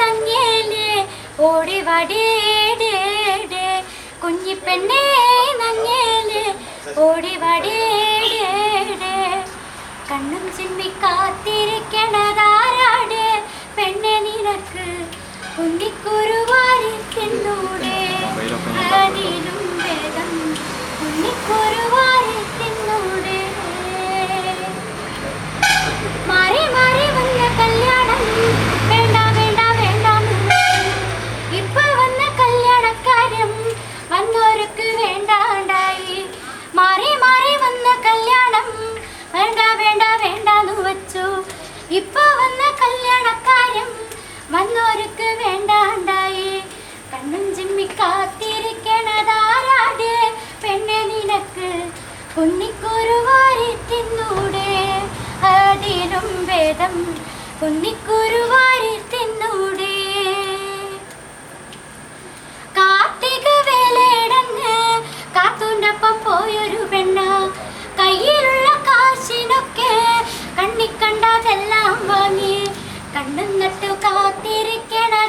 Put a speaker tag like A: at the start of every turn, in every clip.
A: നങ്ങേലേ നങ്ങേലേ കണ്ണും ചിമ്മി കാത്തിരിക്കണതാ കുന്നിക്കുരുവാരി തിന്നൂടെ അതിലും വേദം കുന്നിക്കുരുവാരി തിന്നൂടെ കാർത്തിക വേലയിടന്ന് കാത്തൂന്റൊപ്പം പോയൊരു പെണ്ണ കയ്യിലുള്ള കാശിനൊക്കെ കണ്ണിക്കണ്ടതെല്ലാം വാങ്ങി കണ്ണും നട്ടു കാത്തിരിക്കണതാരാടെ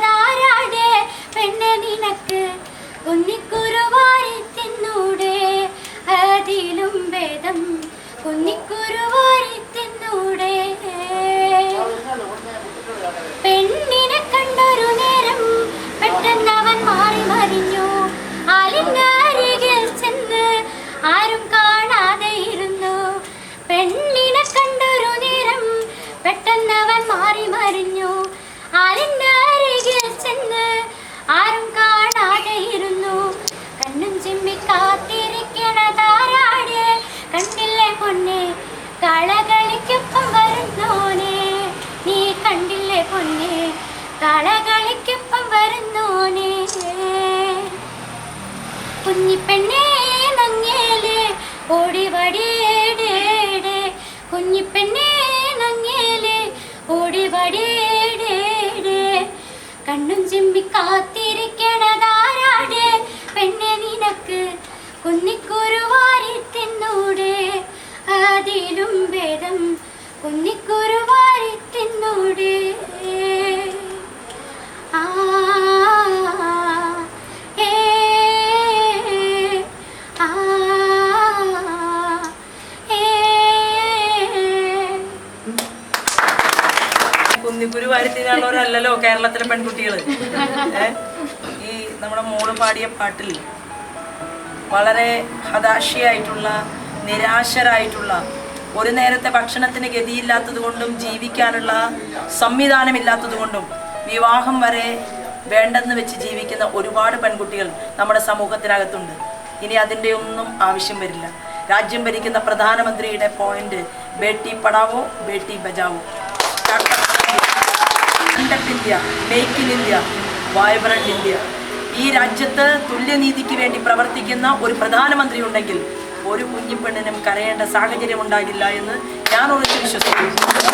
A: അതിലും ഭേദം കളകളിക്കൊപ്പം വരുന്നോനെ. നീ കണ്ടില്ലേ പൊന്നെ? കളകളിക്കൊപ്പം വരുന്നോനെ. കുഞ്ഞിപ്പെണ്ണേ നങ്ങേലേ ഓടിവടിയേടേടെ കുഞ്ഞിപ്പെണ്ണേ നങ്ങേലേ ഓടിവടിയേടേടെ കണ്ണും ചിമ്മി
B: കുന്നിക്കുരു വാരിത്തിനാണവരല്ലല്ലോ കേരളത്തിലെ പെൺകുട്ടികൾ ഈ നമ്മുടെ മോൾ പാടിയ പാട്ടിൽ വളരെ ഹതാശയായിട്ടുള്ള നിരാശരായിട്ടുള്ള ഒരു നേരത്തെ ഭക്ഷണത്തിന് ഗതിയില്ലാത്തത് കൊണ്ടും ജീവിക്കാനുള്ള സംവിധാനമില്ലാത്തത് കൊണ്ടും വിവാഹം വരെ വേണ്ടെന്ന് വെച്ച് ജീവിക്കുന്ന ഒരുപാട് പെൺകുട്ടികൾ നമ്മുടെ സമൂഹത്തിനകത്തുണ്ട്. ഇനി അതിന്റെ ഒന്നും ആവശ്യം വരില്ല. രാജ്യം ഭരിക്കുന്ന പ്രധാനമന്ത്രിയുടെ point beti padhao beti bachao. Startup India make in India vibrant India ഈ രാജ്യത്ത് തുല്യനീതിക്ക് വേണ്ടി പ്രവർത്തിക്കുന്ന ഒരു പ്രധാനമന്ത്രി ഉണ്ടെങ്കിൽ ഒരു കുഞ്ഞിപ്പെണ്ണിനും കരയേണ്ട സാഹചര്യം ഉണ്ടാകില്ല എന്ന് ഞാൻ ഉറച്ചു വിശ്വസിക്കുന്നു.